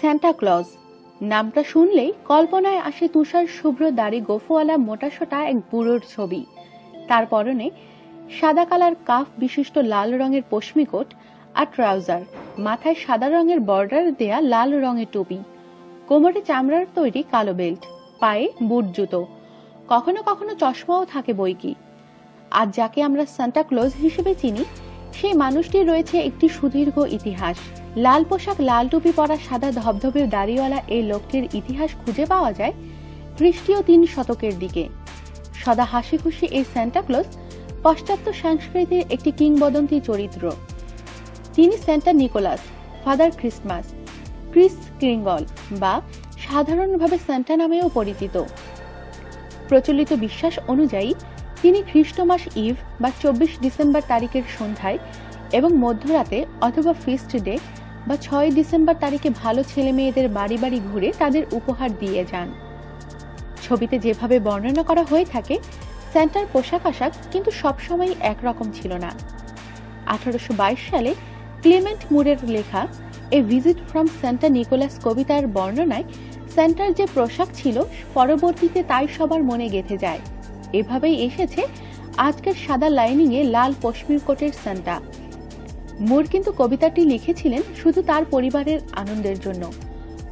Santa Claus নামটা শুনলেই কল্পনায় আসে তুষার শুভ্র দাড়ি গোফওয়ালা মোটাসোটা এক বুড়োর ছবি। তার পরনে সাদা কালার কাফ বিশিষ্ট লাল রঙের পশমি কোট আর ট্রাউজার। মাথায় সাদা রঙের বর্ডার দেয়া লাল রঙের টুপি। কোমরে চামড়ার তৈরি কালো বেল্ট। পায়ে বুট জুতো। কখনো কখনো চশমাও থাকে বইকি। আর যাকে আমরা সান্টা ক্লোজ হিসেবে চিনি, সেই মানুষটির রয়েছে একটি সুদীর্ঘ ইতিহাস। লাল পোশাক লাল টুপি পরা সাদা ধবধবে দাড়িওয়ালা এই লোকটির ইতিহাস খুঁজে পাওয়া যায় খ্রিস্টীয় তিন শতকের দিকে। সদা হাসি খুশি এই সান্টা ক্লোজ পাশ্চাত্য সংস্কৃতির একটি কিংবদন্তি চরিত্র। তিনি Santa Nicholas, Father Christmas, Kris Kringle বা সাধারণভাবে সেন্টা নামেও পরিচিত। প্রচলিত বিশ্বাস অনুযায়ী, তিনি খ্রিস্টমাস ইভ বা চব্বিশ ডিসেম্বর তারিখের সন্ধ্যায় এবং মধ্যরাতে অথবা ফিস্ট ডে বা ছয় ডিসেম্বর তারিখে ভালো ছেলে মেয়েদের বাড়ি বাড়ি ঘুরে তাদের উপহার দিয়ে যান। ছবিতে যেভাবে বর্ণনা করা হয়ে থাকে স্যান্টার পোশাক আশাক কিন্তু সবসময় একরকম ছিল না। আঠারোশো বাইশ সালে ক্লেমেন্ট মুরের লেখা, a visit from Santa Nicholas কবিতার বর্ণনায়, সেন্টার যে পোশাক ছিল, পরবর্তীতে তাই সবার মনে গেঁথে যায়। এভাবেই এসেছে আজকের সাদা লাইনিংয়ে লাল পশমির কোটের সেন্টা। মুর কিন্তু কবিতাটি লিখেছিলেন শুধু তার পরিবারের আনন্দের জন্য।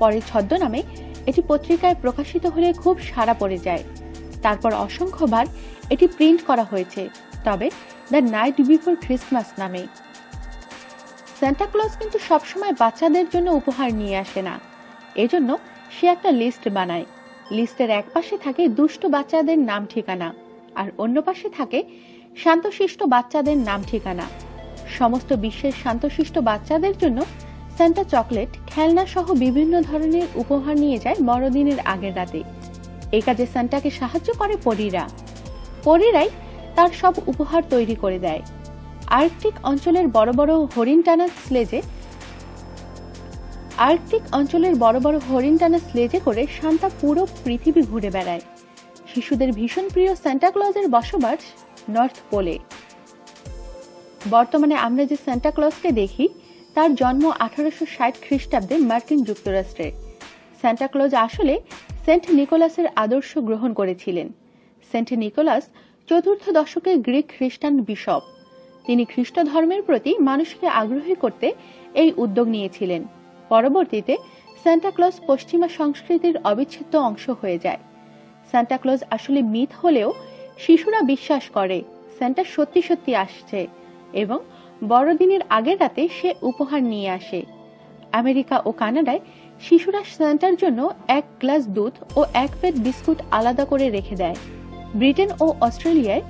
পরে ছদ্মনামে এটি পত্রিকায় প্রকাশিত হলে খুব সাড়া পড়ে যায়। তারপর অসংখ্যবার এটি প্রিন্ট করা হয়েছে, তবে দ্য নাইট বিফোর ক্রিসমাস নামে। স্যান্টা ক্লজ কিন্তু সবসময় বাচ্চাদের জন্য উপহার নিয়ে আসে না। এজন্য সে একটা লিস্ট বানায়। লিস্টের এক পাশে থাকে দুষ্ট বাচ্চাদের নাম ঠিকানা, আর অন্য পাশে থাকে শান্তশিষ্ট বাচ্চাদের নাম ঠিকানা। সমস্ত বিশ্বের শান্তশিষ্ট বাচ্চাদের জন্য স্যান্টা চকলেট খেলনা সহ বিভিন্ন ধরনের উপহার নিয়ে যায় বড়দিনের আগের রাতে। এই কাজে স্যান্টাকে সাহায্য করে পরীরা। পরীরাই তার সব উপহার তৈরি করে দেয়। আর্কটিক অঞ্চলের বড় বড় হরিণ টানা স্লেজে আর্কটিক অঞ্চলের বড় বড় হরিণ টানা স্লেজে করে সান্তা পুরো পৃথিবী ঘুরে বেড়ায়। শিশুদের ভীষণ প্রিয় সান্টা ক্লজের বসবাস নর্থ পোলে বর্তমানে আমরা যে সান্টা ক্লজকে দেখি, তার জন্ম আঠারোশো ষাট খ্রিস্টাব্দে মার্কিন যুক্তরাষ্ট্রে। সান্টা ক্লজ আসলে সেন্ট নিকোলাসের আদর্শ গ্রহণ করেছিলেন। সেন্ট নিকোলাস চতুর্থ দশকে গ্রিক খ্রিস্টান বিশপ। তিনি খ্রিস্ট ধর্মের প্রতি মানুষকে আগ্রহী করতে এই উদ্যোগ নিয়েছিলেন। পরবর্তীতে সান্টা ক্লজ পশ্চিমা সংস্কৃতির অবিচ্ছেদ্য অংশ হয়ে যায়। সান্টা ক্লজ আসলে মিথ হলেও শিশুরা বিশ্বাস করে। সান্টা সত্যি সত্যি আসছে। এবং বড়দিনের আগের রাতে সে উপহার নিয়ে আসে। আমেরিকা ও কানাডায় শিশুরা সান্টার জন্য এক গ্লাস দুধ ও এক প্লেট বিস্কুট আলাদা করে রেখে দেয়। ব্রিটেন ও অস্ট্রেলিয়ায়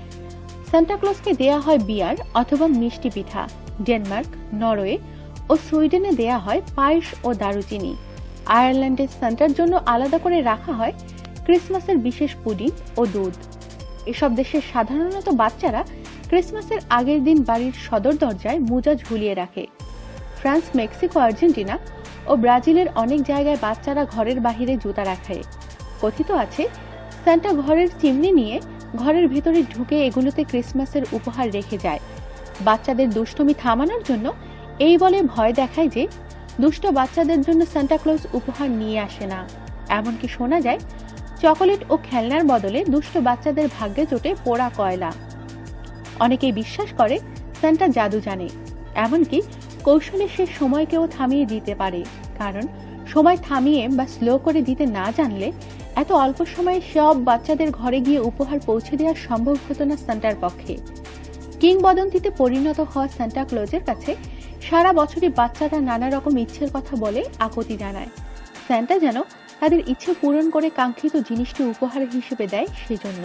সান্টাক্লজকে দেয়া হয় বিয়ার অথবা মিষ্টি পিঠা। ডেনমার্ক, নরওয়ে ও সুইডেনে দেয়া হয় পায়েস ও দারুচিনি। আয়ারল্যান্ডে সান্টার জন্য আলাদা করে রাখা হয় ক্রিসমাসের বিশেষ পুডিং ও দুধ। এসব দেশের সাধারণত বাচ্চারা ক্রিসমাসের আগের দিন বাড়ির সদর দরজায় মোজা ঝুলিয়ে রাখে। ফ্রান্স, মেক্সিকো, আর্জেন্টিনা ও ব্রাজিলের অনেক জায়গায় বাচ্চারা ঘরের বাহিরে জুতা রাখে। কথিত আছে, সান্টা ঘরের চিমনি নিয়ে ঘরের ভেতরে ঢুকে এগুলোতে ক্রিসমাসের উপহার রেখে যায়। বাচ্চাদের দুষ্টমি থামানোর জন্য এই বলে ভয় দেখায় যে দুষ্ট বাচ্চাদের জন্য সান্টাক্লজ উপহার নিয়ে আসে না। এমনকি শোনা যায়, চকোলেট ও খেলনার বদলে দুষ্ট বাচ্চাদের ভাগ্যে জোটে পোড়া কয়লা। অনেকেই বিশ্বাস করে সান্টা জাদু জানে, এমনকি কৌশলে সে সময়কেও থামিয়ে দিতে পারে, কারণ সময় থামিয়ে বা স্লো করে দিতে না জানলে এত অল্প সময়ে সব বাচ্চাদের ঘরে গিয়ে উপহার পৌঁছে দেওয়া সম্ভব হতো না সান্টার পক্ষে। কিংবদন্তিতে পরিণত হওয়া সান্টা ক্লোজের কাছে সারা বছরই বাচ্চারা নানা রকম ইচ্ছের কথা বলে আকতি জানায়। স্যান্টা যেন তাদের ইচ্ছে পূরণ করে কাঙ্ক্ষিত জিনিসটি উপহার হিসেবে দেয় সেজন্য।